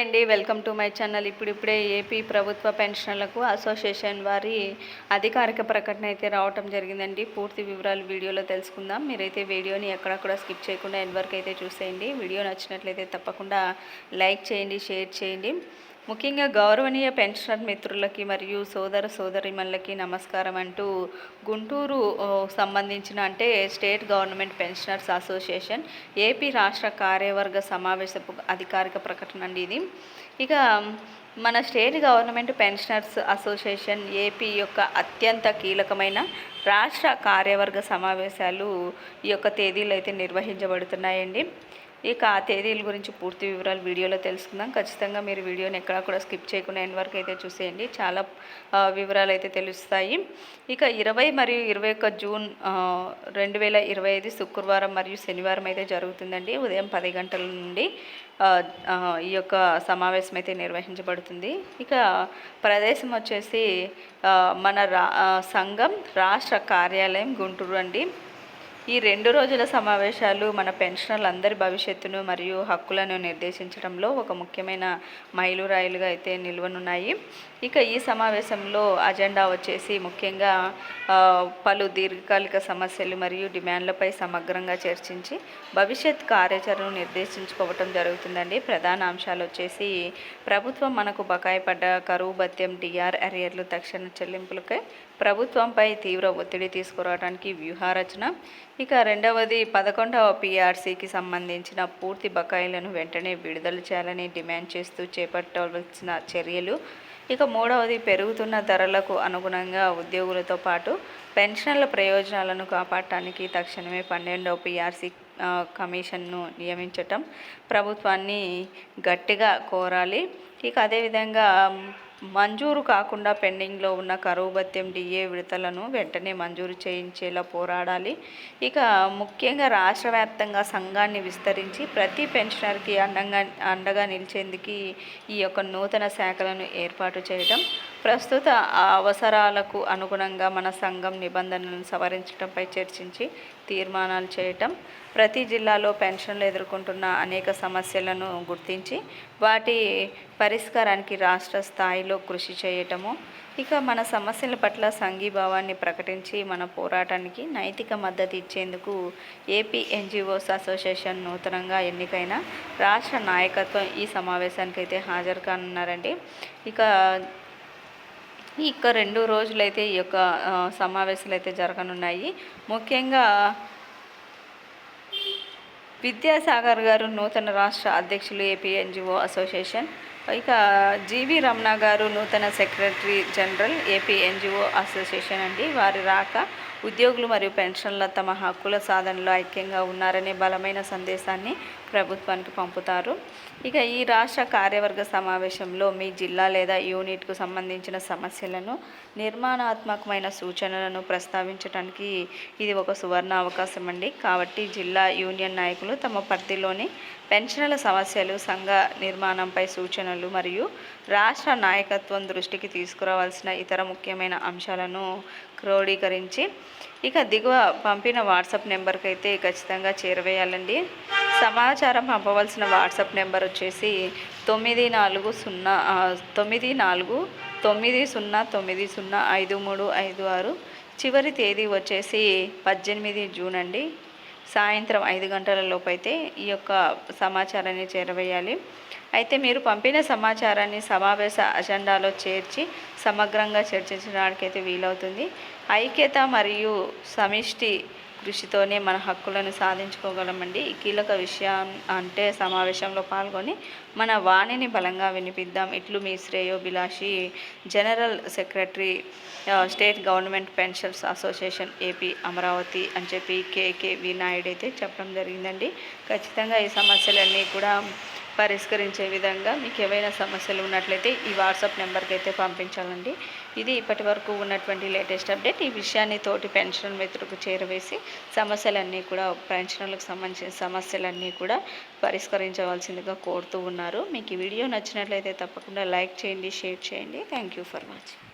అండి welcome to my channel. ఇప్పుడిప్పుడే AP ప్రభుత్వ పెన్షన్లకు అసోసియేషన్ వారి అధికారిక ప్రకటన అయితే రావటం జరిగిందండి. పూర్తి వివరాలు వీడియోలో తెలుసుకుందాం. మీరైతే వీడియోని ఎక్కడక్కడ స్కిప్ చేయకుండా ఎండ్ వరకు అయితే చూసేయండి. వీడియో నచ్చినట్లయితే తప్పకుండా లైక్ చేయండి షేర్ చేయండి. ముఖ్యంగా గౌరవనీయ పెన్షనర్ మిత్రులకి మరియు సోదర సోదరిమణులకి నమస్కారం అంటూ గుంటూరు సంబంధించిన అంటే state government pensioners association AP రాష్ట్ర కార్యవర్గ సమావేశపు అధికారిక ప్రకటన అండి ఇది. ఇక మన state government pensioners association AP యొక్క అత్యంత కీలకమైన రాష్ట్ర కార్యవర్గ సమావేశాలు ఈ యొక్క తేదీలు అయితే నిర్వహించబడుతున్నాయండి. ఇక ఆ తేదీల గురించి పూర్తి వివరాలు వీడియోలో తెలుసుకుందాం. ఖచ్చితంగా మీరు వీడియోని ఎక్కడా కూడా స్కిప్ చేయకుండా ఎండ్ వరకు అయితే చూసేయండి. చాలా వివరాలు అయితే తెలుస్తాయి. ఇక ఇరవై మరియు ఇరవై ఒక్క జూన్ రెండు వేల ఇరవై ఐదు శుక్రవారం మరియు శనివారం అయితే జరుగుతుందండి. ఉదయం పది గంటల నుండి ఈ యొక్క సమావేశం అయితే నిర్వహించబడుతుంది. ఇక ప్రదేశం వచ్చేసి మన రా సంఘం రాష్ట్ర కార్యాలయం గుంటూరు అండి. ఈ రెండు రోజుల సమావేశాలు మన పెన్షనర్లందరి భవిష్యత్తును మరియు హక్కులను నిర్దేశించడంలో ఒక ముఖ్యమైన మైలురాయిలుగా అయితే నిల్వనున్నాయి. ఇక ఈ సమావేశంలో అజెండా వచ్చేసి ముఖ్యంగా పలు దీర్ఘకాలిక సమస్యలు మరియు డిమాండ్లపై సమగ్రంగా చర్చించి భవిష్యత్ కార్యాచరణను నిర్దేశించుకోవటం జరుగుతుందండి. ప్రధాన అంశాలు వచ్చేసి ప్రభుత్వం మనకు బకాయి పడ్డ కరువు భత్యం డిఆర్ అరియర్లు తక్షణ చెల్లింపులకై ప్రభుత్వంపై తీవ్ర ఒత్తిడి తీసుకురావడానికి వ్యూహారచన. ఇక రెండవది పదకొండవ పీఆర్సీకి సంబంధించిన పూర్తి బకాయిలను వెంటనే విడుదల చేయాలని డిమాండ్ చేస్తూ చేపట్టవలసిన చర్యలు. ఇక మూడవది పెరుగుతున్న ధరలకు అనుగుణంగా ఉద్యోగులతో పాటు పెన్షన్ల ప్రయోజనాలను కాపాడటానికి తక్షణమే పన్నెండవ పీఆర్సీ కమిషన్ను నియమించటం ప్రభుత్వాన్ని గట్టిగా కోరాలి. ఇక అదేవిధంగా మంజూరు కాకుండా పెండింగ్లో ఉన్న కరువు భత్యం డిఏ విడతలను వెంటనే మంజూరు చేయించేలా పోరాడాలి. ఇక ముఖ్యంగా రాష్ట్ర వ్యాప్తంగా సంఘాన్ని విస్తరించి ప్రతి పెన్షనర్కి అండంగా అండగా నిలిచేందుకు ఈ యొక్క నూతన శాఖలను ఏర్పాటు చేయడం ప్రస్తుత అవసరాలకు అనుగుణంగా మన సంఘం నిబంధనలను సవరించడంపై చర్చించి తీర్మానాలు చేయటం ప్రతి జిల్లాలో పెన్షన్లు ఎదుర్కొంటున్న అనేక సమస్యలను గుర్తించి వాటి పరిష్కారానికి రాష్ట్ర స్థాయిలో కృషి చేయటము ఇక మన సమస్యల పట్ల సంఘీభావాన్ని ప్రకటించి మన పోరాటానికి నైతిక మద్దతు ఇచ్చేందుకు ఏపీ ఎన్జిఓస్ అసోసియేషన్ నూతనంగా ఎన్నికైన రాష్ట్ర నాయకత్వం ఈ సమావేశానికి అయితే హాజరు కానున్నారండి. ఇక ఇక రెండు రోజులైతే ఈ యొక్క సమావేశాలు అయితే జరగనున్నాయి. ముఖ్యంగా విద్యాసాగర్ గారు నూతన రాష్ట్ర అధ్యక్షులు ఏపీ ఎన్జిఓ అసోసియేషన్. ఇక జీవి రమణ గారు నూతన secretary general AP NGO association అండి. వారి రాక ఉద్యోగులు మరియు పెన్షన్ల తమ హక్కుల సాధనలో ఐక్యంగా ఉన్నారనే బలమైన సందేశాన్ని ప్రభుత్వానికి పంపుతారు. ఇక ఈ రాష్ట్ర కార్యవర్గ సమావేశంలో మీ జిల్లా లేదా యూనిట్కు సంబంధించిన సమస్యలను నిర్మాణాత్మకమైన సూచనలను ప్రస్తావించడానికి ఇది ఒక సువర్ణ అవకాశం అండి. కాబట్టి జిల్లా యూనియన్ నాయకులు తమ పరిధిలోని పెన్షన్ల సమస్యలు సంఘ నిర్మాణంపై సూచనలు మరియు రాష్ట్ర నాయకత్వం దృష్టికి తీసుకురావాల్సిన ఇతర ముఖ్యమైన అంశాలను క్రోడీకరించి ఇక దిగువ పంపిన వాట్సాప్ నెంబర్కి అయితే ఖచ్చితంగా చేరవేయాలండి. సమాచారం పంపవలసిన వాట్సాప్ నెంబర్ వచ్చేసి తొమ్మిది నాలుగు సున్నా తొమ్మిది నాలుగు తొమ్మిది సున్నా తొమ్మిది సున్నా ఐదు మూడు ఐదు ఆరు. చివరి తేదీ వచ్చేసి పద్దెనిమిది జూన్ అండి. సాయంత్రం ఐదు గంటల లోపు అయితే ఈ యొక్క సమాచారాన్ని చేరవేయాలి. అయితే మీరు పంపిన సమాచారాన్ని సమావేశ అజెండాలో చేర్చి సమగ్రంగా చర్చించడానికి అయితే వీలవుతుంది. ఐక్యత మరియు సమిష్టి కృషితోనే మన హక్కులను సాధించుకోగలమండి. ఈ కీలక విషయం అంటే సమావేశంలో పాల్గొని మన వాణిని బలంగా వినిపిద్దాం. ఇట్లు మీ శ్రేయోభిలాషి general secretary state government pensions association AP Amaravati అని చెప్పి కేకే వి నాయుడు అయితే చెప్పడం జరిగిందండి. ఖచ్చితంగా ఈ సమస్యలన్నీ కూడా పరిష్కరించే విధంగా మీకు ఏవైనా సమస్యలు ఉన్నట్లయితే ఈ వాట్సాప్ నెంబర్కి అయితే పంపించాలండి. ఇది ఇప్పటి వరకు ఉన్నటువంటి లేటెస్ట్ అప్డేట్. ఈ విషయాన్ని తోటి పెన్షన్ మిత్రులకు చేరవేసి సమస్యలన్నీ కూడా పెన్షన్లకు సంబంధించిన సమస్యలన్నీ కూడా పరిష్కరించవలసిందిగా కోరుతూ ఉన్నారు. మీకు ఈ వీడియో నచ్చినట్లయితే తప్పకుండా లైక్ చేయండి షేర్ చేయండి. Thank you for watching